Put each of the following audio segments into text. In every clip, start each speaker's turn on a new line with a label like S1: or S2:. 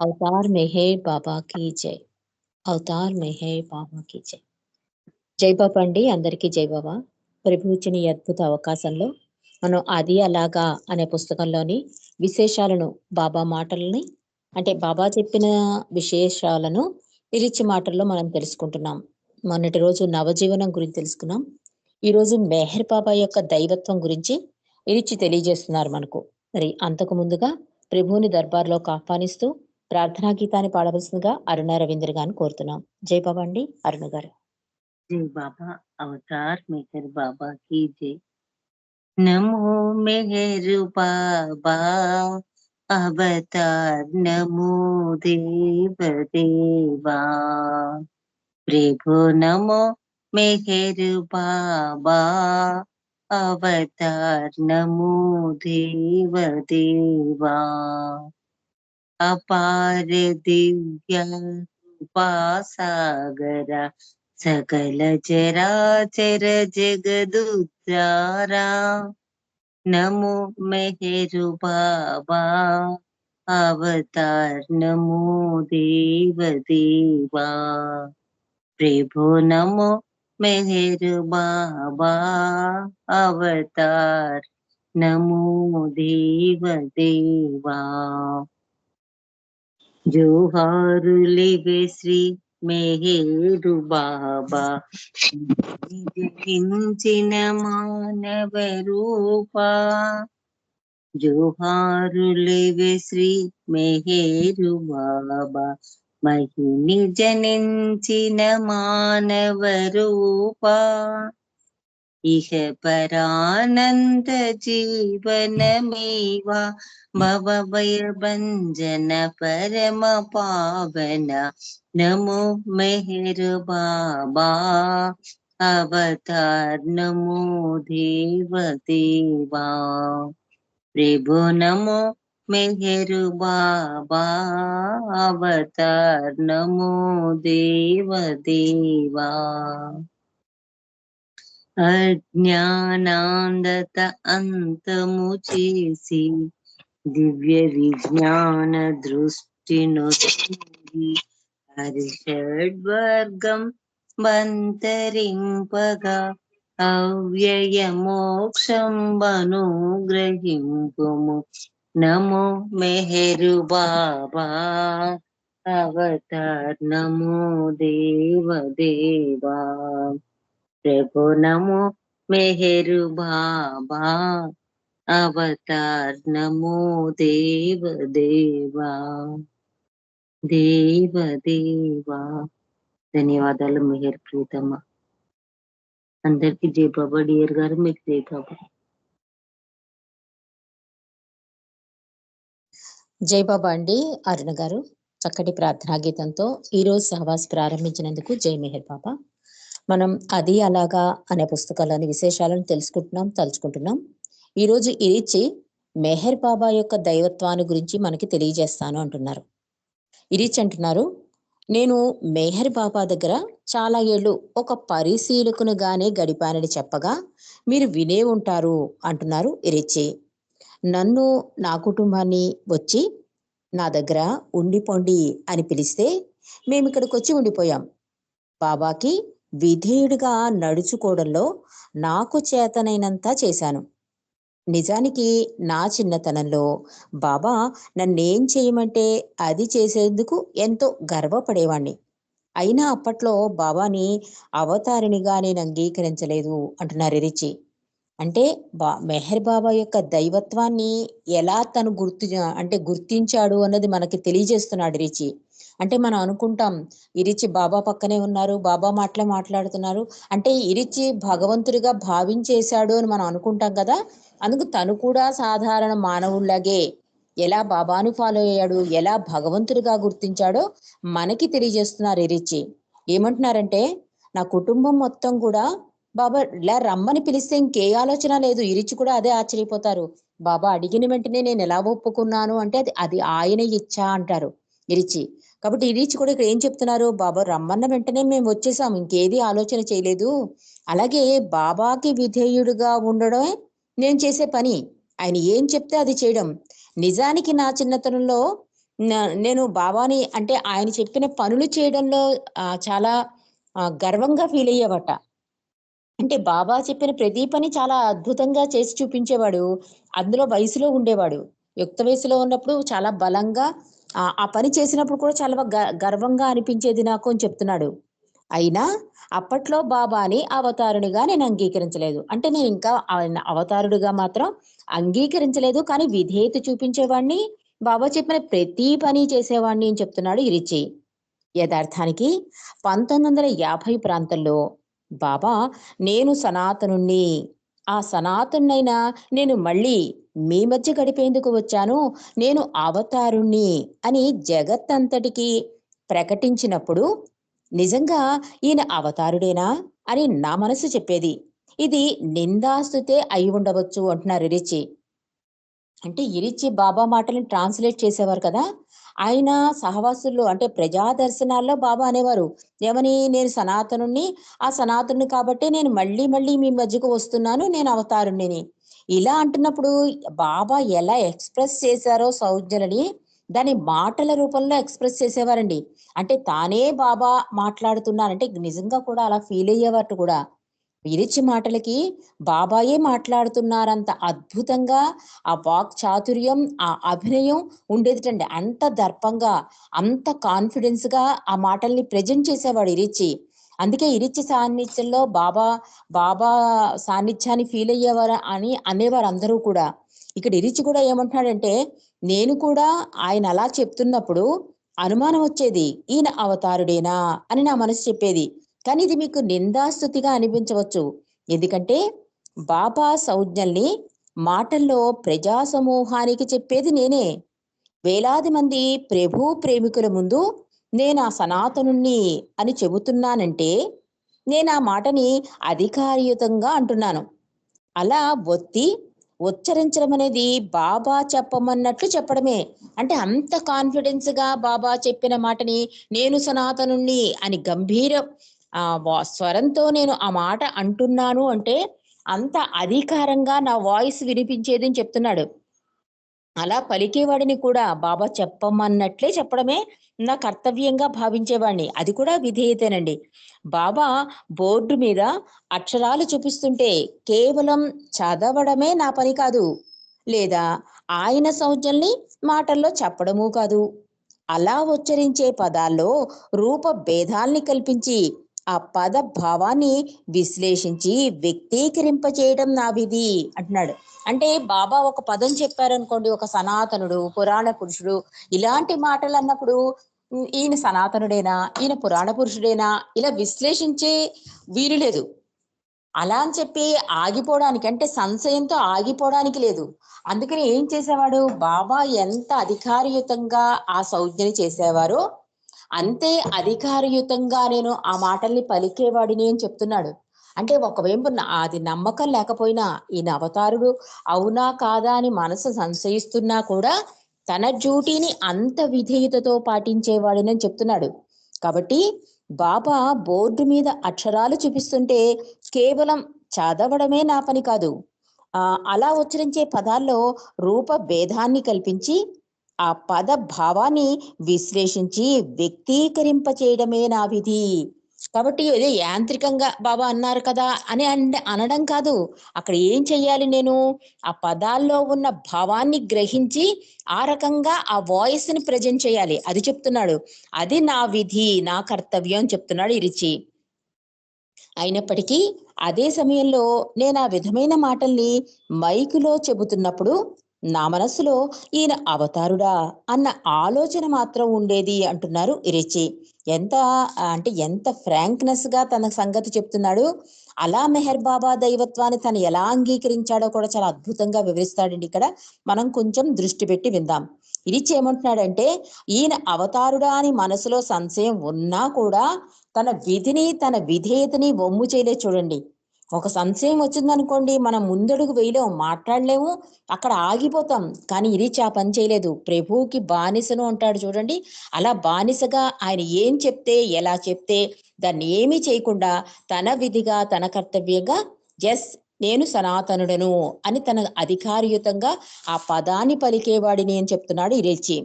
S1: Avatar Meher Baba కీ జై అవతార్ మెహే బాబా కీ జై జై బాబా అండి అందరికీ జై బాబా ప్రభు ఈ అద్భుత అవకాశంలో మనం అది అలాగా అనే పుస్తకంలోని విశేషాలను బాబా మాటలని అంటే బాబా చెప్పిన విశేషాలను ఇరిచి మాటల్లో మనం తెలుసుకుంటున్నాం. మొన్నటి రోజు నవజీవనం గురించి తెలుసుకున్నాం. ఈ రోజు మెహర్ బాబా యొక్క దైవత్వం గురించి ఇరిచి తెలియజేస్తున్నారు మనకు. మరి అంతకు ముందుగా ప్రభువుని దర్బార్లోకి ఆహ్వానిస్తూ ప్రార్థనా గీతాన్ని పాడవలసిందిగా అరుణ రవీంద్ర గారిని కోరుతున్నాం. జై బాబా అండి అరుణ గారు.
S2: జై బాబా అవతార్ మేఘర్ బాబా కి జై. నమో మెహరు బాబా అవతార్ నమో దేవ దేవా. ప్రభు నమో మెహరు బాబా అవతార్ నమో దేవ దేవా. अपार दिव्य उपासागरा सकल चराचर जगदुद्धारा नमो मेहरु बाबा, अवतार नमो देव देवा। प्रभु नमो मेहरु बाबा, अवतार नमो देव देवा। జోహారులివే శ్రీ మేహేరు బాబా. కించిన మానవ రూపా. జోహారులివే శ్రీ మేహేరు బాబా. మహిని జనించిన మానవ రూపా. ఇహ పరానంద జీవనమేవా భవ భయభంజన పరమ పావన నమో మెహరు బాబా అవతార్ నమో దేవ దేవా ప్రభు నమో మెహరు బాబా అవతార్ నమో దేవ దేవా అజ్ఞానాందత అంతము చేసి దివ్య విజ్ఞాన దృష్టిను హరిషడ్వర్గం బంతరింపగా అవ్యయ మోక్షం అనుగ్రహింపుము. నమో మెహరు బాబా అవతార్ నమో దేవదేవా. ప్రభు నమో మెహరు బాబా అవతార్ నమో దేవ దేవా దేవ దేవా. ధన్యవాదాలు మెహర్ ప్రీతమ్మ. అందరికి జై బాబా డియర్ గారు మీకు జై బాబా.
S1: జై బాబా అండి అరుణ గారు. చక్కటి ప్రార్థనా గీతంతో ఈ రోజు సహవాస్ ప్రారంభించినందుకు జై మెహర్ బాబా. మనం అది అలాగా అనే పుస్తకాలని విశేషాలను తెలుసుకుంటున్నాం తలుచుకుంటున్నాం. ఈరోజు ఇరిచి మెహర్ బాబా యొక్క దైవత్వాన్ని గురించి మనకి తెలియజేస్తాను అంటున్నారు. ఇరిచి అంటున్నారు నేను మెహర్ బాబా దగ్గర చాలా ఏళ్ళు ఒక పరిశీలకునుగానే గడిపానని చెప్పగా మీరు వినే ఉంటారు అంటున్నారు ఇరిచి నన్ను నా కుటుంబాన్ని వచ్చి నా దగ్గర ఉండిపోండి అని పిలిస్తే మేము ఇక్కడికి వచ్చి ఉండిపోయాం. బాబాకి విధేయుడిగా నడుచుకోవడంలో నాకు చేతనైనంత చేశాను. నిజానికి నా చిన్నతనంలో బాబా నన్నేం చేయమంటే అది చేసేందుకు ఎంతో గర్వపడేవాణ్ణి. అయినా అప్పట్లో బాబాని అవతారినిగా నేను అంగీకరించలేదు అంటున్నారు రిచి. అంటే బా మెహర్ బాబా యొక్క దైవత్వాన్ని ఎలా తను గుర్తు అంటే గుర్తించాడు అన్నది మనకి తెలియజేస్తున్నాడు రిచి. అంటే మనం అనుకుంటాం ఇరిచి బాబా పక్కనే ఉన్నారు బాబా మాటలే మాట్లాడుతున్నారు. అంటే ఇరిచి భగవంతుడిగా భావించేశాడు అని మనం అనుకుంటాం కదా అందుకు తను కూడా సాధారణ మానవుల్లాగే ఎలా బాబాను ఫాలో అయ్యాడు ఎలా భగవంతుడిగా గుర్తించాడో మనకి తెలియజేస్తున్నారు ఇరిచి. ఏమంటున్నారంటే నా కుటుంబం మొత్తం కూడా బాబా ఇలా రమ్మని పిలిస్తే ఇంకే ఆలోచన లేదు ఇరిచి కూడా అదే ఆశ్చర్యపోతారు. బాబా అడిగిన వెంటనే నేను ఎలా ఒప్పుకున్నాను అంటే అది అది ఆయన ఇచ్చా అంటారు ఇరిచి. కాబట్టి ఇరిచి కూడా ఇక్కడ ఏం చెప్తున్నారు? బాబా రమ్మన్న వెంటనే మేము వచ్చేసాం. ఇంకేది ఆలోచన చేయలేదు. అలాగే బాబాకి విధేయుడుగా ఉండడమే నేను చేసే పని. ఆయన ఏం చెప్తే అది చేయడం. నిజానికి నా చిన్నతనంలో నేను బాబాని అంటే ఆయన చెప్పిన పనులు చేయడంలో చాలా గర్వంగా ఫీల్ అయ్యేవట. అంటే బాబా చెప్పిన ప్రతి పని చాలా అద్భుతంగా చేసి చూపించేవాడు. అందులో వయసులో ఉండేవాడు. యుక్త వయసులో ఉన్నప్పుడు చాలా బలంగా ఆ పని చేసినప్పుడు కూడా చాలా గ- గర్వంగా అనిపించేది నాకు అని చెప్తున్నాడు. అయినా అప్పట్లో బాబాని అవతారునిగా నేను అంగీకరించలేదు. అంటే నేను ఇంకా అవతారుడిగా మాత్రం అంగీకరించలేదు. కానీ విధేయత చూపించేవాడిని బాబా చెప్పిన ప్రతి పని చేసేవాడిని అని చెప్తున్నాడు ఇరిచి. యథార్థానికి పంతొమ్మిది వందల యాభై ప్రాంతంలో బాబా నేను సనాతనుణ్ణి. ఆ సనాతనైనా నేను మళ్ళీ మీ మధ్య గడిపేందుకు వచ్చాను? నేను అవతారుణ్ణి అని జగత్తంతటికి ప్రకటించినప్పుడు నిజంగా ఈయన అవతారుడేనా? అని నా మనసు చెప్పేది. ఇది నిందాస్తుతే అయి ఉండవచ్చు అంటున్నారు ఇరిచి. అంటే ఇరిచి బాబా మాటలను ట్రాన్స్లేట్ చేసేవారు కదా? ఆయన సహవాసుల్లో అంటే ప్రజా దర్శనాల్లో బాబా అనేవారు. ఏమని? నేను సనాతనుణ్ణి? ఆ సనాతనుని కాబట్టి నేను మళ్ళీ మళ్ళీ మీ మధ్యకు వస్తున్నాను. నేను అవతారుణ్ణిని. ఇలా అంటున్నప్పుడు బాబా ఎలా ఎక్స్ప్రెస్ చేశారో సౌజలని దాని మాటల రూపంలో ఎక్స్ప్రెస్ చేసేవారండి. అంటే తానే బాబా మాట్లాడుతున్నారంటే నిజంగా కూడా అలా ఫీల్ అయ్యేవారు కూడా. విరిచి మాటలకి బాబాయే మాట్లాడుతున్నారంత అద్భుతంగా ఆ వాక్ చాతుర్యం ఆ అభినయం ఉండేదిటండి. అంత దర్పంగా అంత కాన్ఫిడెన్స్గా ఆ మాటల్ని ప్రజెంట్ చేసేవాడు ఇరిచి. అందుకే ఇరిచి సాన్నిధ్యంలో బాబా బాబా సాన్నిధ్యాన్ని ఫీల్ అయ్యేవారు అని అనేవారు అందరూ కూడా. ఇక్కడ ఇరిచి కూడా ఏమంటున్నాడంటే నేను కూడా ఆయన అలా చెప్తున్నప్పుడు అనుమానం వచ్చేది ఈయన అవతారుడేనా? అని నా మనసు చెప్పేది. కానీ ఇది మీకు నిందాస్తుతిగా అనిపించవచ్చు. ఎందుకంటే బాబా సౌజ్ఞల్ని మాటల్లో ప్రజా సమూహానికి చెప్పేది నేనే. వేలాది మంది ప్రభు ప్రేమికుల ముందు నేను ఆ సనాతనుణ్ణి అని చెబుతున్నానంటే నేను ఆ మాటని అధికారయుతంగా అంటున్నాను. అలా ఒత్తి ఉచ్చరించడం అనేది బాబా చెప్పమన్నట్లు చెప్పడమే. అంటే అంత కాన్ఫిడెన్స్గా బాబా చెప్పిన మాటని నేను సనాతనుణ్ణి అని గంభీర ఆ వా- స్వరంతో నేను ఆ మాట అంటున్నాను అంటే అంత అధికారంగా నా వాయిస్ వినిపించేది అని చెప్తున్నాడు. అలా పలికేవాడిని కూడా బాబా చెప్పమన్నట్లే చెప్పడమే నా కర్తవ్యంగా భావించేవాడిని అది కూడా విధేయతేనండి. బాబా బోర్డు మీద అక్షరాలు చూపిస్తుంటే కేవలం చదవడమే నా పని కాదు. లేదా ఆయన సౌజల్ని మాటల్లో చెప్పడము కాదు. అలా ఉచ్చరించే పదాల్లో రూప భేదాల్ని కల్పించి ఆ పద భావాన్ని విశ్లేషించి వ్యక్తీకరింపచేయడం నా విధి అంటున్నాడు. అంటే బాబా ఒక పదం చెప్పారనుకోండి ఒక సనాతనుడు పురాణ పురుషుడు ఇలాంటి మాటలు అన్నప్పుడు ఈయన సనాతనుడేనా ఈయన పురాణ పురుషుడేనా ఇలా విశ్లేషించే వీలు లేదు. అలా అని చెప్పి ఆగిపోవడానికి అంటే సంశయంతో ఆగిపోవడానికి లేదు. అందుకని ఏం చేసేవాడు? బాబా ఎంత అధికారయుతంగా ఆ సౌజ్ఞని చేసేవారో అంతే అధికారయుతంగా నేను ఆ మాటల్ని పలికేవాడిని అని చెప్తున్నాడు. అంటే ఒకవైపు నా- అది నమ్మకం లేకపోయినా ఈయన అవతారుడు అవునా కాదా అని మనసు సంశయిస్తున్నా కూడా తన డ్యూటీని అంత విధేయతతో పాటించేవాడిని అని చెప్తున్నాడు. కాబట్టి బాబా బోర్డు మీద అక్షరాలు చూపిస్తుంటే కేవలం చదవడమే నా పని కాదు. ఆ అలా ఉచ్చరించే పదాల్లో రూప భేదాన్ని కల్పించి ఆ పద భావాన్ని విశ్లేషించి వ్యక్తీకరింప చేయడమే నా విధి. కాబట్టి అదే యాంత్రికంగా బాబా అన్నారు కదా అని అనడం కాదు. అక్కడ ఏం చెయ్యాలి నేను? ఆ పదాల్లో ఉన్న భావాన్ని గ్రహించి ఆ రకంగా ఆ వాయిస్ని ప్రజెంట్ చేయాలి. అది చెప్తున్నాడు. అది నా విధి నా కర్తవ్యం అని చెప్తున్నాడు ఇరిచి అయినప్పటికీ అదే సమయంలో నేను ఆ విధమైన మాటల్ని మైకులో చెబుతున్నప్పుడు నా మనసులో ఈయన అవతారుడా అన్న ఆలోచన మాత్రం ఉండేది అంటున్నారు ఇరిచి. ఎంత అంటే ఎంత ఫ్రాంక్నెస్గా తన సంగతి చెప్తున్నాడు? అలా మెహర్ బాబా దైవత్వాన్ని తను ఎలా అంగీకరించాడో కూడా చాలా అద్భుతంగా వివరిస్తాడండి ఇక్కడ. మనం కొంచెం దృష్టి పెట్టి విందాం. ఇరిచి ఏమంటున్నాడంటే ఈయన అవతారుడా అని మనసులో సంశయం ఉన్నా కూడా తన విధిని తన విధేయతని వమ్ము చేయలే చూడండి. ఒక సంశయం వచ్చిందనుకోండి మనం ముందడుగు వేయలేము మాట్లాడలేము అక్కడ ఆగిపోతాం. కానీ ఇది ఆ పని చేయలేదు. ప్రభువుకి బానిసను అంటాడు చూడండి. అలా బానిసగా ఆయన ఏం చెప్తే ఎలా చెప్తే దాన్ని ఏమీ చేయకుండా తన విధిగా తన కర్తవ్యంగా ఎస్ నేను సనాతనుడను అని తన అధికారయుతంగా ఆ పదాన్ని పలికేవాడిని అని చెప్తున్నాడు ఇరేచి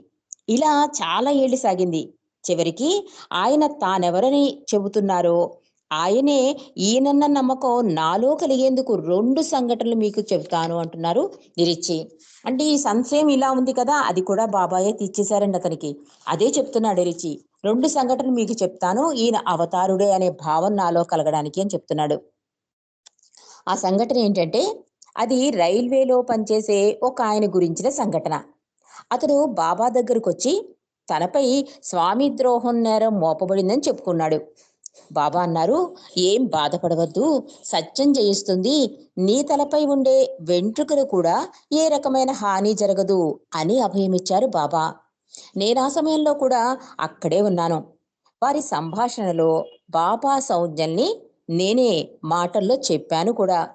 S1: ఇలా చాలా ఏళ్ళు సాగింది. చివరికి ఆయన తానెవరని చెబుతున్నారో ఆయనే ఈయనన్న నమ్మకం నాలో కలిగేందుకు రెండు సంఘటనలు మీకు చెబుతాను అంటున్నారు నిరిచి అంటే ఈ సంశయం ఇలా ఉంది కదా అది కూడా బాబాయే తీర్చేశారండి అతనికి. అదే చెప్తున్నాడు రిచి రెండు సంఘటనలు మీకు చెప్తాను ఈయన అవతారుడే అనే భావం నాలో కలగడానికి అని చెప్తున్నాడు. ఆ సంఘటన ఏంటంటే అది రైల్వేలో పనిచేసే ఒక ఆయన గురించిన సంఘటన. అతడు బాబా దగ్గరకు వచ్చి తనపై స్వామి ద్రోహం నేరం మోపబడిందని చెప్పుకున్నాడు. బాబా అన్నారు ఏం బాధపడవద్దు సత్యం జయిస్తుంది. నీ తలపై ఉండే వెంట్రుకలు కూడా ఏ రకమైన హాని జరగదు అని అభయమిచ్చారు బాబా. నేను ఆ సమయంలో కూడా అక్కడే ఉన్నాను. వారి సంభాషణలో బాబా సౌజ్ఞల్ని నేనే మాటల్లో చెప్పాను కూడా.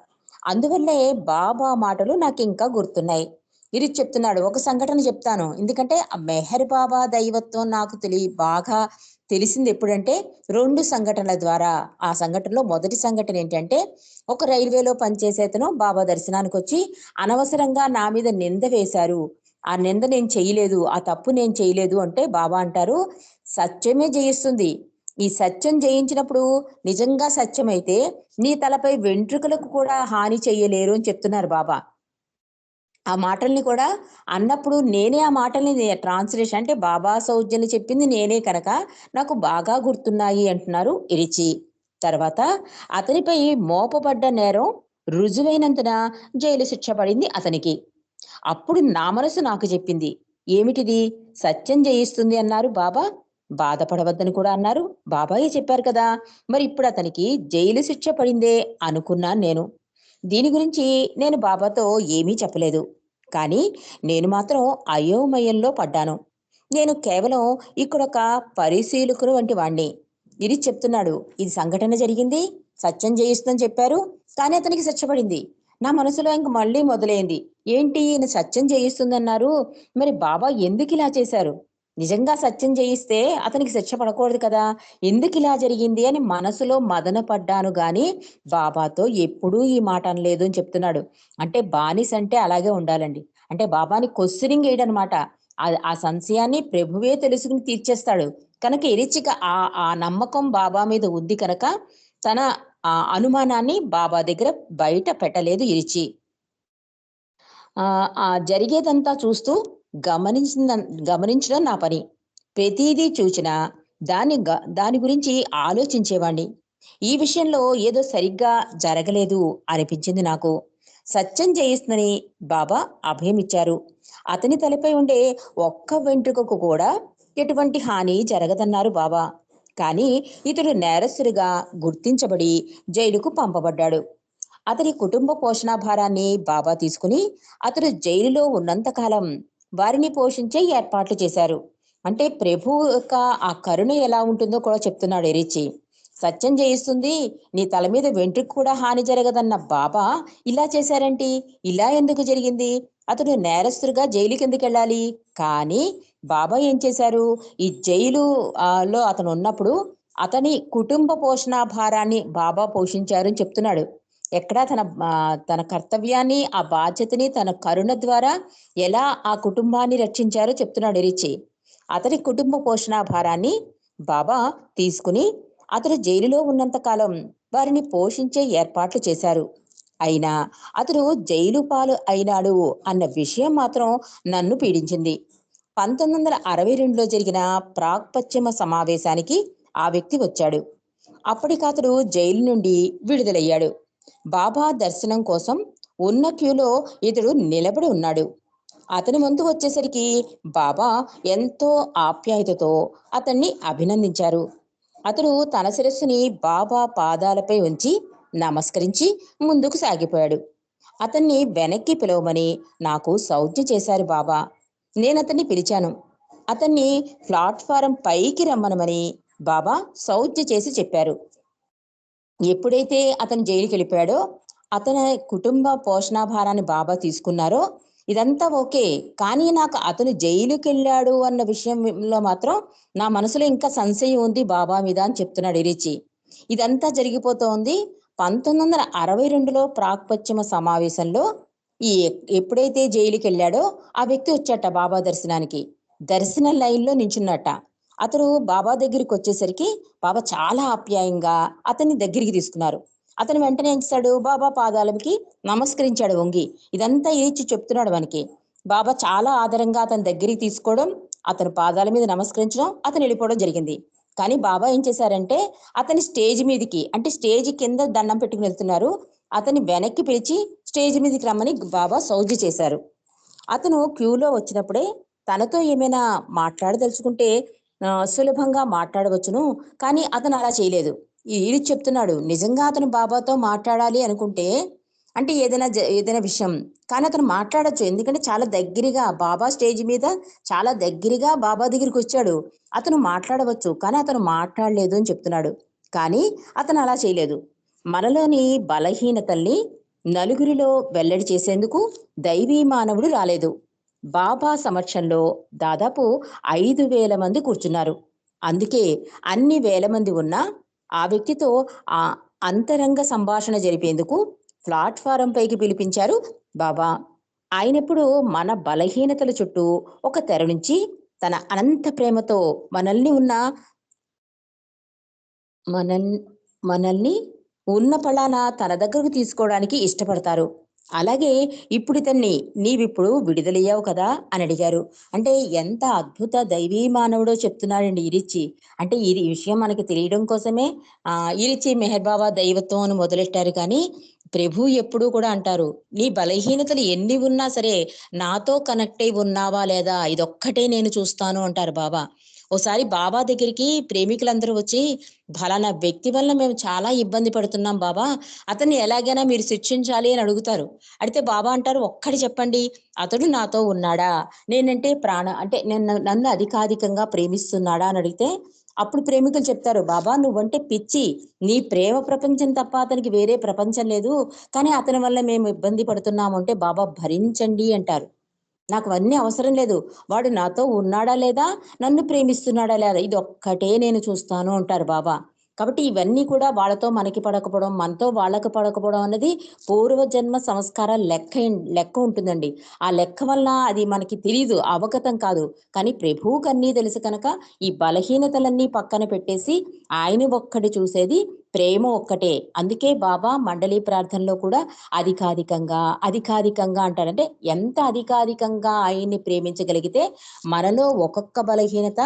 S1: అందువల్లే బాబా మాటలు నాకు ఇంకా గుర్తున్నాయి. ఇది చెప్తున్నాడు. ఒక సంఘటన చెప్తాను. ఎందుకంటే ఆ మెహర్ బాబా దైవత్వం నాకు తెలియ బాగా తెలిసింది ఎప్పుడంటే రెండు సంఘటనల ద్వారా. ఆ సంఘటనలో మొదటి సంఘటన ఏంటంటే ఒక రైల్వేలో పనిచేసేతను బాబా దర్శనానికి వచ్చి అనవసరంగా నా మీద నింద వేశారు. ఆ నింద నేను చేయలేదు. ఆ తప్పు నేను చేయలేదు అంటే బాబా అంటారు సత్యమే జయిస్తుంది. ఈ సత్యం జయించినప్పుడు నిజంగా సత్యమైతే నీ తలపై వెంట్రుకలకు కూడా హాని చేయలేరు అని చెప్తున్నారు బాబా. ఆ మాటల్ని కూడా అన్నప్పుడు నేనే ఆ మాటల్ని ట్రాన్స్లేషన్ అంటే బాబా సౌజన్య చెప్పింది నేనే కనుక నాకు బాగా గుర్తున్నాయి అంటున్నారు ఇరిచి. తర్వాత అతనిపై మోపబడ్డ నేరం రుజువైనందున జైలు శిక్ష పడింది అతనికి. అప్పుడు నా మనసు నాకు చెప్పింది ఏమిటిది? సత్యం జయిస్తుంది అన్నారు బాబా. బాధపడవద్దని కూడా అన్నారు. బాబాయే చెప్పారు కదా మరి ఇప్పుడు అతనికి జైలు శిక్ష పడిందే అనుకున్నాను నేను. దీని గురించి నేను బాబాతో ఏమీ చెప్పలేదు. కానీ నేను మాత్రం అయోమయంలో పడ్డాను. నేను కేవలం ఇక్కడ ఒక పరిశీలకుడు వంటి వాణ్ణి. ఇది చెప్తున్నాడు ఇది సంఘటన జరిగింది సత్యం జయిస్తుందని చెప్పారు కానీ అతనికి సత్యపడింది నా మనసులో ఇంక మళ్ళీ మొదలైంది. ఏంటి ఈయన సత్యం చేయిస్తుందన్నారు మరి బాబా ఎందుకు ఇలా చేశారు? నిజంగా సత్యం చేయిస్తే అతనికి శిక్ష పడకూడదు కదా. ఎందుకు ఇలా జరిగింది అని మనసులో మదన పడ్డాను గాని బాబాతో ఎప్పుడూ ఈ మాట అనలేదు అని చెప్తున్నాడు. అంటే బానిస అంటే అలాగే ఉండాలండి. అంటే బాబాని క్వశ్చనింగ్ వేయడనమాట ఆ సంశయాన్ని ప్రభువే తెలుసుకుని తీర్చేస్తాడు. కనుక ఎరిచిక ఆ ఆ నమ్మకం బాబా మీద ఉంది కనుక తన ఆ అనుమానాన్ని బాబా దగ్గర బయట పెట్టలేదు ఇరిచి ఆ జరిగేదంతా చూస్తూ గమనించిన గమనించడం నా పని. ప్రతిదీ చూచినా దాని గ- దాని గురించి ఆలోచించేవాణ్ణి. ఈ విషయంలో ఏదో సరిగ్గా జరగలేదు అనిపించింది నాకు. సత్యం జయిస్తుందని బాబా అభయం ఇచ్చారు అతని తలపై ఉండే ఒక్క వెంట్రుకకు కూడా ఎటువంటి హాని జరగదన్నారు బాబా. కానీ ఇతడు నేరస్తుడిగా గుర్తించబడి జైలుకు పంపబడ్డాడు. అతని కుటుంబ పోషణాభారాన్ని బాబా తీసుకుని అతడు జైలులో ఉన్నంతకాలం వారిని పోషించే ఏర్పాట్లు చేశారు. అంటే ప్రభు యొక్క ఆ కరుణ ఎలా ఉంటుందో కూడా చెప్తున్నాడు ఎరిచి. సత్యం జయిస్తుంది నీ తల మీద వెంట్రుకు కూడా హాని జరగదన్న బాబా ఇలా చేశారంటి? ఇలా ఎందుకు జరిగింది? అతడు నేరస్తుడిగా జైలుకి ఎందుకు వెళ్ళాలి? కానీ బాబా ఏం చేశారు? ఈ జైలు లో అతను ఉన్నప్పుడు అతని కుటుంబ పోషణ భారాన్ని బాబా పోషించారు అని చెప్తున్నాడు. ఎక్కడా తన తన కర్తవ్యాన్ని ఆ బాధ్యతని తన కరుణ ద్వారా ఎలా ఆ కుటుంబాన్ని రక్షించారో చెప్తున్నాడు రిచి. అతని కుటుంబ పోషణ భారాన్ని బాబా తీసుకుని అతడు జైలులో ఉన్నంత కాలం వారిని పోషించే ఏర్పాట్లు చేశారు. అయినా అతడు జైలు పాలు అయినాడు అన్న విషయం మాత్రం నన్ను పీడించింది. పంతొమ్మిది వందల అరవై రెండులో జరిగిన ప్రాక్ పశ్చిమ సమావేశానికి ఆ వ్యక్తి వచ్చాడు. అప్పటికి అతడు జైలు నుండి విడుదలయ్యాడు. బాబా దర్శనం కోసం ఉన్న క్యూలో ఇతడు నిలబడి ఉన్నాడు. అతని ముందు వచ్చేసరికి బాబా ఎంతో ఆప్యాయతతో అతన్ని అభినందించారు. అతడు తన శిరస్సుని బాబా పాదాలపై ఉంచి నమస్కరించి ముందుకు సాగిపోయాడు. అతన్ని వెనక్కి పిలవమని నాకు సౌజ్ఞ చేశారు బాబా. నేను అతన్ని పిలిచాను. అతన్ని ప్లాట్ఫారం పైకి రమ్మనమని బాబా సౌజ్ఞ చేసి చెప్పారు. ఎప్పుడైతే అతను జైలుకి వెళ్ళిపోయాడో అతని కుటుంబ పోషణాభారాన్ని బాబా తీసుకున్నారో ఇదంతా ఓకే. కానీ నాకు అతను జైలుకి వెళ్ళాడు అన్న విషయంలో మాత్రం నా మనసులో ఇంకా సంశయం ఉంది బాబా మీద అని చెప్తున్నాడు ఇరిచి. ఇదంతా జరిగిపోతోంది పంతొమ్మిది వందల అరవై రెండులో ప్రాక్పశ్చిమ సమావేశంలో ఈ ఎప్పుడైతే జైలుకి వెళ్ళాడో ఆ వ్యక్తి వచ్చాట బాబా దర్శనానికి. దర్శన లైన్లో నించున్నట్ట. అతడు బాబా దగ్గరికి వచ్చేసరికి బాబా చాలా ఆప్యాయంగా అతన్ని దగ్గరికి తీసుకున్నారు. అతను వెంటనే ఏం చేశాడు బాబా పాదాలకి నమస్కరించాడు వంగి. ఇదంతా ఇచ్చి చెప్తున్నాడు మనకి బాబా చాలా ఆదరంగా అతని దగ్గరికి తీసుకోవడం అతని పాదాల మీద నమస్కరించడం అతను వెళ్ళిపోవడం జరిగింది. కానీ బాబా ఏం చేశారంటే అతని స్టేజ్ మీదకి అంటే స్టేజ్ కింద దండం పెట్టుకుని వెళ్తున్నారు. అతని వెనక్కి పిలిచి స్టేజ్ మీదకి రమ్మని బాబా సౌజ్య చేశారు. అతను క్యూలో వచ్చినప్పుడే తనతో ఏమైనా మాట్లాడదలుచుకుంటే సులభంగా మాట్లాడవచ్చును. కానీ అతను అలా చేయలేదు. ఈడు చెప్తున్నాడు నిజంగా అతను బాబాతో మాట్లాడాలి అనుకుంటే అంటే ఏదైనా జ- ఏదైనా విషయం. కానీ అతను మాట్లాడచ్చు. ఎందుకంటే చాలా దగ్గరగా బాబా స్టేజ్ మీద చాలా దగ్గరగా బాబా దగ్గరికి వచ్చాడు. అతను మాట్లాడవచ్చు. కానీ అతను మాట్లాడలేదు అని చెప్తున్నాడు. కానీ అతను అలా చేయలేదు. మనలోని బలహీనతల్ని నలుగురిలో వెల్లడి చేసేందుకు దైవీ మానవుడు రాలేదు. బాబా సమక్షంలో దాదాపు ఐదు వేల మంది కూర్చున్నారు. అందుకే అన్ని వేల మంది ఉన్నా ఆ వ్యక్తితో ఆ అంతరంగ సంభాషణ జరిపేందుకు ప్లాట్ఫారం పైకి పిలిపించారు బాబా. ఆయనప్పుడు మన బలహీనతల చుట్టూ ఒక తెర నుంచి తన అనంత ప్రేమతో మనల్ని ఉన్న మనల్ మనల్ని ఉన్న పళాన తన దగ్గరకు తీసుకోవడానికి ఇష్టపడతారు. అలాగే ఇప్పుడు ఇతన్ని నీవిప్పుడు విడుదలయ్యావు కదా అని అడిగారు. అంటే ఎంత అద్భుత దైవీ మానవుడో చెప్తున్నాడండి ఇరిచి అంటే ఈ విషయం మనకి తెలియడం కోసమే. ఆ ఇరిచి మెహర్బాబా దైవత్వం అని మొదలెట్టారు కానీ ప్రభు ఎప్పుడూ కూడా అంటారు నీ బలహీనతలు ఎన్ని ఉన్నా సరే నాతో కనెక్ట్ అయి ఉన్నావా లేదా? ఇదొక్కటే నేను చూస్తాను అంటారు బాబా. ఓసారి బాబా దగ్గరికి ప్రేమికులందరూ వచ్చి ఫలానా వ్యక్తి వల్ల మేము చాలా ఇబ్బంది పడుతున్నాం బాబా. అతన్ని ఎలాగైనా మీరు శిక్షించాలి అని అడుగుతారు. అడిగితే బాబా అంటారు ఒక్కడి చెప్పండి అతడు నాతో ఉన్నాడా? నేనంటే ప్రాణ అంటే నేను నన్ను అధికాధికంగా ప్రేమిస్తున్నాడా? అని అడిగితే అప్పుడు ప్రేమికులు చెప్తారు బాబా నువ్వంటే పిచ్చి. నీ ప్రేమ ప్రపంచం తప్ప అతనికి వేరే ప్రపంచం లేదు. కానీ అతని వల్ల మేము ఇబ్బంది పడుతున్నాము అంటే బాబా భరించండి అంటారు. నాకు అవన్నీ అవసరం లేదు. వాడు నాతో ఉన్నాడా లేదా? నన్ను ప్రేమిస్తున్నాడా లేదా? ఇది ఒక్కటే నేను చూస్తాను అంటారు బాబా కాబట్టి ఇవన్నీ కూడా వాళ్ళతో మనకి పడకపోవడం మనతో వాళ్ళకి పడకపోవడం అనేది పూర్వజన్మ సంస్కార లెక్క లెక్క ఉంటుందండి. ఆ లెక్క వల్ల అది మనకి తెలియదు అవగతం కాదు. కానీ ప్రభువుకు తెలుసు కనుక ఈ బలహీనతలన్నీ పక్కన పెట్టేసి ఆయన ఒక్కటి చూసేది ప్రేమ ఒక్కటే. అందుకే బాబా మండలి ప్రార్థనలో కూడా అధికాధికంగా అధికాధికంగా అంటారంటే ఎంత అధికాధికంగా ఆయన్ని ప్రేమించగలిగితే మనలో ఒక్కొక్క బలహీనత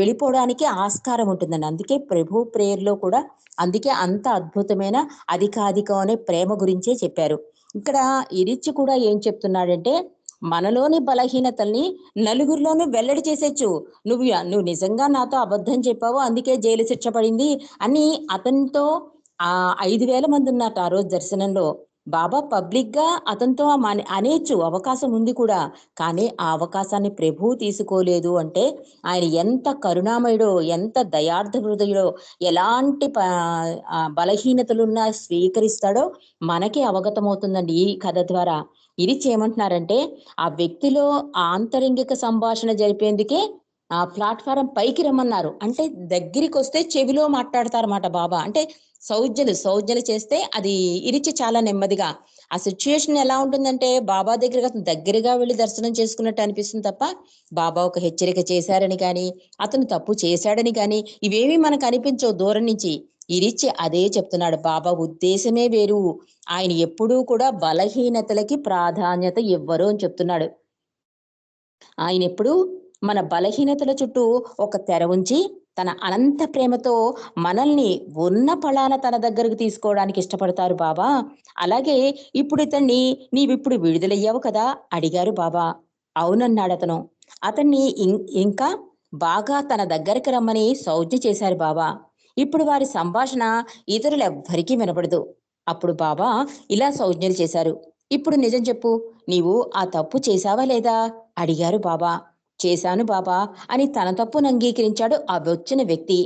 S1: వెళ్ళిపోవడానికి ఆస్కారం ఉంటుందండి. అందుకే ప్రభు ప్రేయర్లో కూడా అందుకే అంత అద్భుతమైన అధికాధికం అనే ప్రేమ గురించే చెప్పారు. ఇక్కడ ఇరిచి కూడా ఏం చెప్తున్నాడంటే మనలోని బలహీనతల్ని నలుగురిలోనూ వెల్లడి చేసేచ్చు. నువ్వు నువ్వు నిజంగా నాతో అబద్ధం చెప్పావు అందుకే జైలు శిక్ష పడింది అని అతనితో ఆ ఐదు వేల మంది ఉన్నట్టు ఆ రోజు దర్శనంలో. బాబా పబ్లిక్గా అతనితో మన- అనేచ్చు అవకాశం ఉంది కూడా. కానీ ఆ అవకాశాన్ని ప్రభువు తీసుకోలేదు అంటే ఆయన ఎంత కరుణామయుడో ఎంత దయార్థ హృదయుడో ఎలాంటి ప- బలహీనతలున్నా స్వీకరిస్తాడో మనకి అవగతమవుతుందండి ఈ కథ ద్వారా. ఇది చేయమంటున్నారంటే ఆ వ్యక్తిలో ఆంతరంగిక సంభాషణ జరిపేందుకే ఆ ప్లాట్ఫారం పైకి రమ్మన్నారు. అంటే దగ్గరికి వస్తే చెవిలో మాట్లాడతారన్నమాట బాబా. అంటే సౌజ్యలు సౌజ్యలు చేస్తే అది ఇరిచి చాలా నెమ్మదిగా. ఆ సిచ్యుయేషన్ ఎలా ఉంటుందంటే బాబా దగ్గరగా దగ్గరగా వెళ్ళి దర్శనం చేసుకున్నట్టు అనిపిస్తుంది తప్ప బాబా ఒక హెచ్చరిక చేశారని కానీ అతను తప్పు చేశాడని కానీ ఇవేమీ మనకు అనిపించవు దూరం నుంచి. ఇరిచి అదే చెప్తున్నాడు బాబా ఉద్దేశమే వేరు. ఆయన ఎప్పుడూ కూడా బలహీనతలకి ప్రాధాన్యత ఇవ్వరు అని చెప్తున్నాడు. ఆయన ఎప్పుడు మన బలహీనతల చుట్టూ ఒక తెర ఉంచి తన అనంత ప్రేమతో మనల్ని ఉన్న పళాన తన దగ్గరకు తీసుకోవడానికి ఇష్టపడతారు బాబా అలాగే ఇప్పుడు ఇతన్ని నీవిప్పుడు విడుదలయ్యావు కదా అడిగారు బాబా. అవునన్నాడు అతను. అతన్ని ఇం- ఇంకా బాగా తన దగ్గరికి రమ్మని సౌజ్ఞ చేశారు బాబా. ఇప్పుడు వారి సంభాషణ ఇతరులెవ్వరికీ వినపడదు అప్పుడు బాబా ఇలా సౌజ్ఞలు చేశారు. ఇప్పుడు నిజం చెప్పు నీవు ఆ తప్పు చేశావా లేదా? అడిగారు బాబా. చేశాను బాబా అని తన తప్పును అంగీకరించాడు ఆ వచ్చిన వ్యక్తి.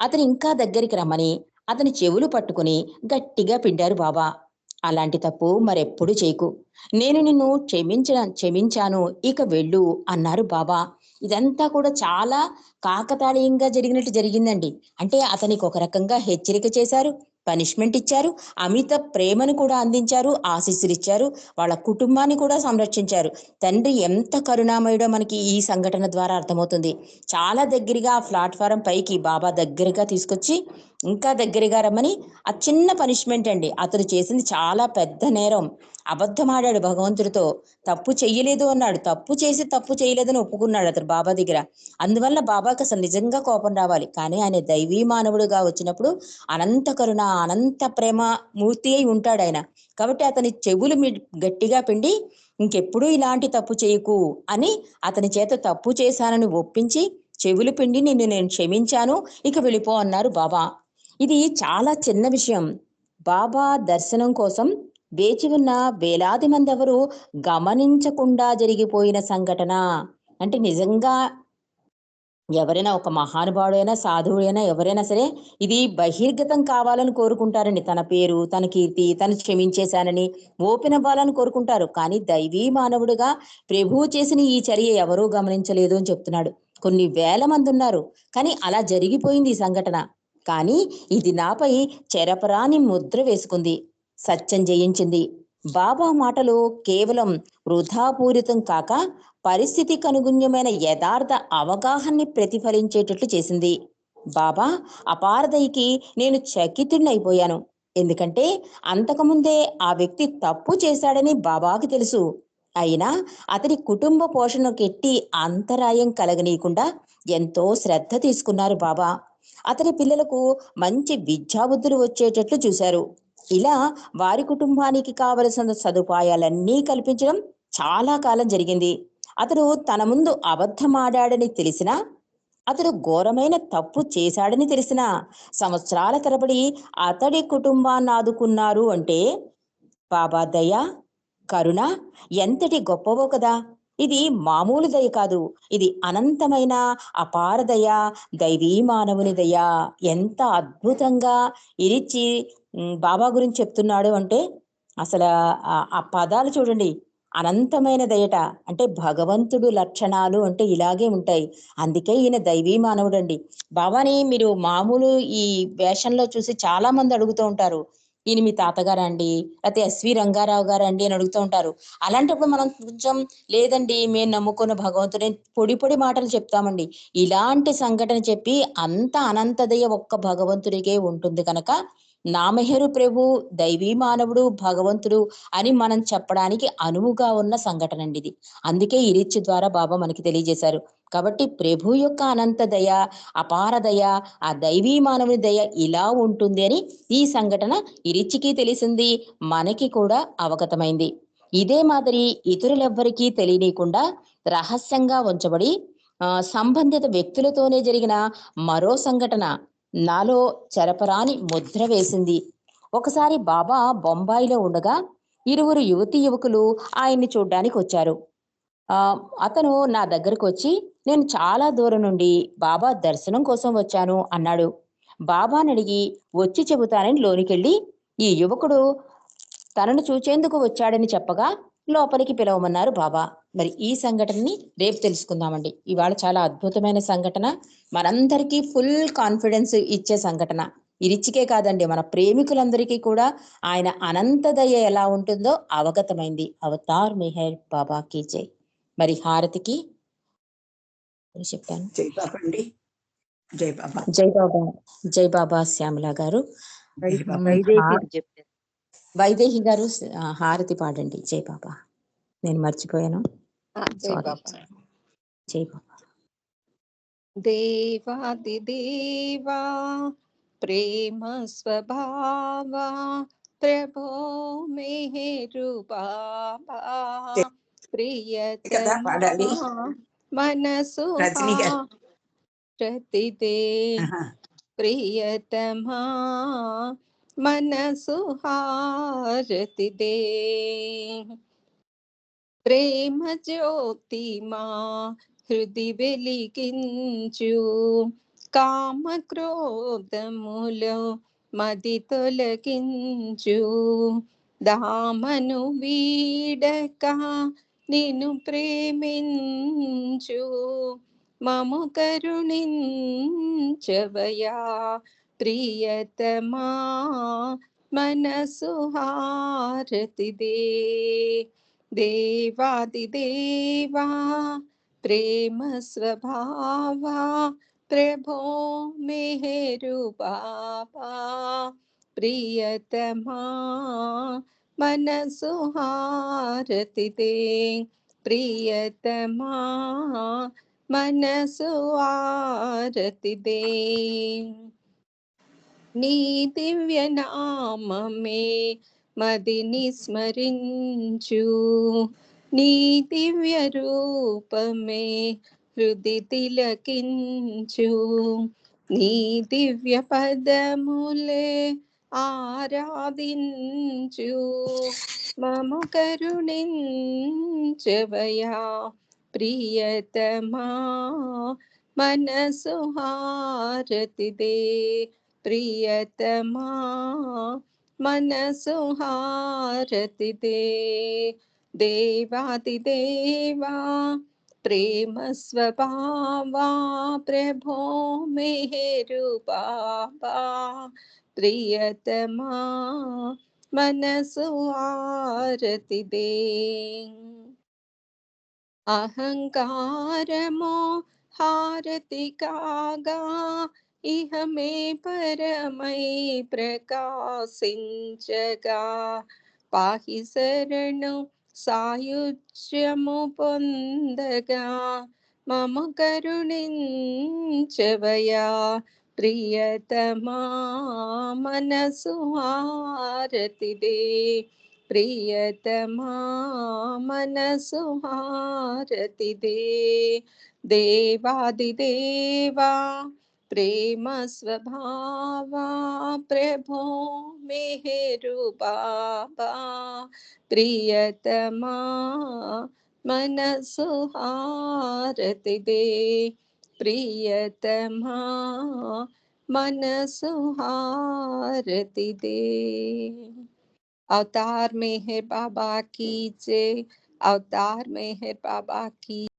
S1: అతను ఇంకా దగ్గరికి రమ్మని అతని చెవులు పట్టుకుని గట్టిగా పిండారు బాబా. అలాంటి తప్పు మరెప్పుడు చేయకు. నేను నిన్ను క్షమించిన క్షమించాను ఇక వెళ్ళు అన్నారు బాబా. ఇదంతా కూడా చాలా కాకతాళీయంగా జరిగినట్టు జరిగిందండి. అంటే అతనికి ఒక రకంగా హెచ్చరిక చేశారు పనిష్మెంట్ ఇచ్చారు అమిత ప్రేమను కూడా అందించారు ఆశీస్సులు ఇచ్చారు వాళ్ళ కుటుంబాన్ని కూడా సంరక్షించారు. తండ్రి ఎంత కరుణామయుడో మనకి ఈ సంఘటన ద్వారా అర్థమవుతుంది. చాలా దగ్గరగా ఆ ప్లాట్ఫారం పైకి బాబా దగ్గరగా తీసుకొచ్చి ఇంకా దగ్గరగా రమ్మని ఆ చిన్న పనిష్మెంట్ అండి. అతను చేసింది చాలా పెద్ద నేరం. అబద్ధమాడాడు భగవంతుడితో తప్పు చెయ్యలేదు అన్నాడు. తప్పు చేసి తప్పు చేయలేదని ఒప్పుకున్నాడు అతను బాబా దగ్గర. అందువల్ల బాబాకి అసలు నిజంగా కోపం రావాలి. కానీ ఆయన దైవీ మానవుడుగా వచ్చినప్పుడు అనంత కరుణ అనంత ప్రేమ మూర్తి అయి ఉంటాడు ఆయన. కాబట్టి అతని చెవులు మీ గట్టిగా పిండి ఇంకెప్పుడు ఇలాంటి తప్పు చేయకు అని అతని చేత తప్పు చేశానని ఒప్పించి చెవులు పిండి నిన్ను నేను క్షమించాను ఇక వెళ్ళిపో అన్నారు బాబా. ఇది చాలా చిన్న విషయం. బాబా దర్శనం కోసం వేచి ఉన్న వేలాది మంది ఎవరు గమనించకుండా జరిగిపోయిన సంఘటన. అంటే నిజంగా ఎవరైనా ఒక మహానుభావుడైనా సాధువుడైనా ఎవరైనా సరే ఇది బహిర్గతం కావాలని కోరుకుంటారండి. తన పేరు తన కీర్తి తను క్షమించేశానని ఓపెన్ అవ్వాలని కోరుకుంటారు. కానీ దైవీ మానవుడిగా ప్రభువు చేసిన ఈ చర్య ఎవరూ గమనించలేదు అని చెప్తున్నాడు. కొన్ని వేల మంది ఉన్నారు. కానీ అలా జరిగిపోయింది ఈ సంఘటన. కానీ ఇది నాపై చెరపరాని ముద్ర వేసుకుంది. సత్యం జయించింది. బాబా మాటలు కేవలం వృధాపూరితం కాక పరిస్థితికి అనుగుణ్యమైన యథార్థ అవగాహన్ని ప్రతిఫలించేటట్లు చేసింది. బాబా అపారదయికి నేను చకితుడినైపోయాను. ఎందుకంటే అంతకుముందే ఆ వ్యక్తి తప్పు చేశాడని బాబాకి తెలుసు. అయినా అతని కుటుంబ పోషణ కెట్టి అంతరాయం కలగనీయకుండా ఎంతో శ్రద్ధ తీసుకున్నారు బాబా. అతని పిల్లలకు మంచి విద్యాబుద్ధులు వచ్చేటట్లు చూశారు. ఇలా వారి కుటుంబానికి కావలసిన సదుపాయాలన్నీ కల్పించడం చాలా కాలం జరిగింది. అతడు తన ముందు అబద్ధమాడాడని తెలిసినా అతడు ఘోరమైన తప్పు చేశాడని తెలిసినా సంవత్సరాల తరబడి అతడి కుటుంబాన్ని ఆదుకున్నారు అంటే బాబా దయ కరుణ ఎంతటి గొప్పవో కదా! ఇది మామూలు దయ కాదు. ఇది అనంతమైన అపార దయ దైవీ మానవుని దయ. ఎంత అద్భుతంగా ఇరిచి బాబా గురించి చెప్తున్నాడు అంటే అసలు ఆ- పదాలు చూడండి. అనంతమైన దయట అంటే భగవంతుడు లక్షణాలు అంటే ఇలాగే ఉంటాయి. అందుకే ఈయన దైవీ మానవుడు అండి బాబాని మీరు మామూలు ఈ వేషంలో చూసి చాలా మంది అడుగుతూ ఉంటారు. ఈయన మీ తాతగారా అండి లేకపోతే ఎస్వి రంగారావు గారు అండి అని అడుగుతూ ఉంటారు. అలాంటప్పుడు మనం కొంచెం లేదండి మేము నమ్ముకున్న భగవంతుడే పొడి పొడి మాటలు చెప్తామండి. ఇలాంటి సంఘటన చెప్పి అంత అనంతదయ ఒక్క భగవంతుడికే ఉంటుంది కనుక నామహేరు ప్రభు దైవీ మానవుడు భగవంతుడు అని మనం చెప్పడానికి అనువుగా ఉన్న సంఘటన అండి ఇది అందుకే ఈ రీతి ద్వారా బాబా మనకి తెలియజేశారు. కాబట్టి ప్రభు యొక్క అనంత దయ అపార దయ ఆ దైవీ మానవుని దయ ఇలా ఉంటుంది అని ఈ సంఘటన ఇరిచికి తెలిసింది మనకి కూడా అవగతమైంది. ఇదే మాదిరి ఇతరులెవ్వరికీ తెలియనీయకుండా రహస్యంగా ఉంచబడి ఆ, సంబంధిత వ్యక్తులతోనే జరిగిన మరో సంఘటన నాలో చెరపరాని ముద్ర వేసింది. ఒకసారి బాబా బొంబాయిలో ఉండగా ఇరువురు యువతి యువకులు ఆయన్ని చూడ్డానికి వచ్చారు. ఆ అతను నా దగ్గరకు వచ్చి నేను చాలా దూరం నుండి బాబా దర్శనం కోసం వచ్చాను అన్నాడు. బాబాని అడిగి వచ్చి చెబుతానని లోనికెళ్ళి ఈ యువకుడు తనను చూచేందుకు వచ్చాడని చెప్పగా లోపలికి పిలవమన్నారు బాబా. మరి ఈ సంఘటనని రేపు తెలుసుకుందామండి. ఇవాళ చాలా అద్భుతమైన సంఘటన. మనందరికీ ఫుల్ కాన్ఫిడెన్స్ ఇచ్చే సంఘటన. ఇరిచికే కాదండి మన ప్రేమికులందరికీ కూడా ఆయన అనంతదయ ఎలా ఉంటుందో అవగతమైంది. అవతార్ మెహర్ బాబా కీ జై. మరి హారతికి చెప్పాను
S3: జై బాబా అండి. జై బాబా.
S1: జై బాబా. జై బాబా శ్యామల గారు.
S2: వైదేహి
S1: గారు హారతి పాడండి. జై బాబా. నేను మర్చిపోయాను.
S4: జై
S1: Sorry.
S4: బాబా
S1: జై బాబా
S4: దేవాదిదేవా ప్రేమ స్వభావా ప్రభో మేరు బాబా
S3: కదా పాడాలి.
S4: ప్రియతమా ప్రేమ జ్యోతిమా హృది వెలిగించు కామక్రోధములో మది తొలగించు దామను వీడక నిన్ను ప్రేమించు మము కరుణించవయా ప్రియతమా మనసు హారతిదే देवादिदेवा प्रेमस्वभावा प्रभो मेहरुबाबा प्रियतमा मन मनसुहारति दे। प्रियतमा मन मनसुआरति दे। नी दिव्य नाम में మదిని స్మరించు. నీ దివ్య రూపమే హృది తిలకించు. నీ దివ్య పదములే ఆరాధించు. మము కరుణించవయా ప్రియతమా. మనసు హారతి దే ప్రియతమా. మనసు హారతి దే దేవాది దేవా ప్రేమ స్వభావా ప్రభో మెహరు బాబా ప్రియతమా మనసు ఆరతి దే అహంకారమో హారతి కాగా ఇహ మే పరమై ప్రకాశించగా. పాహి శరణు సాయుజ్యము పొందగా. మమ కరుణించవయా. ప్రియతమా మనసు హారతిదే. ప్రియతమా మనసు హారతిదే. దేవాదిదేవా प्रेम स्वभावा प्रभो मेहरु बाबा प्रियतमा मन सुहारति दे। प्रियतमा मन सुहारति दे। अवतार में है बाबा की जय, अवतार में है बाबा की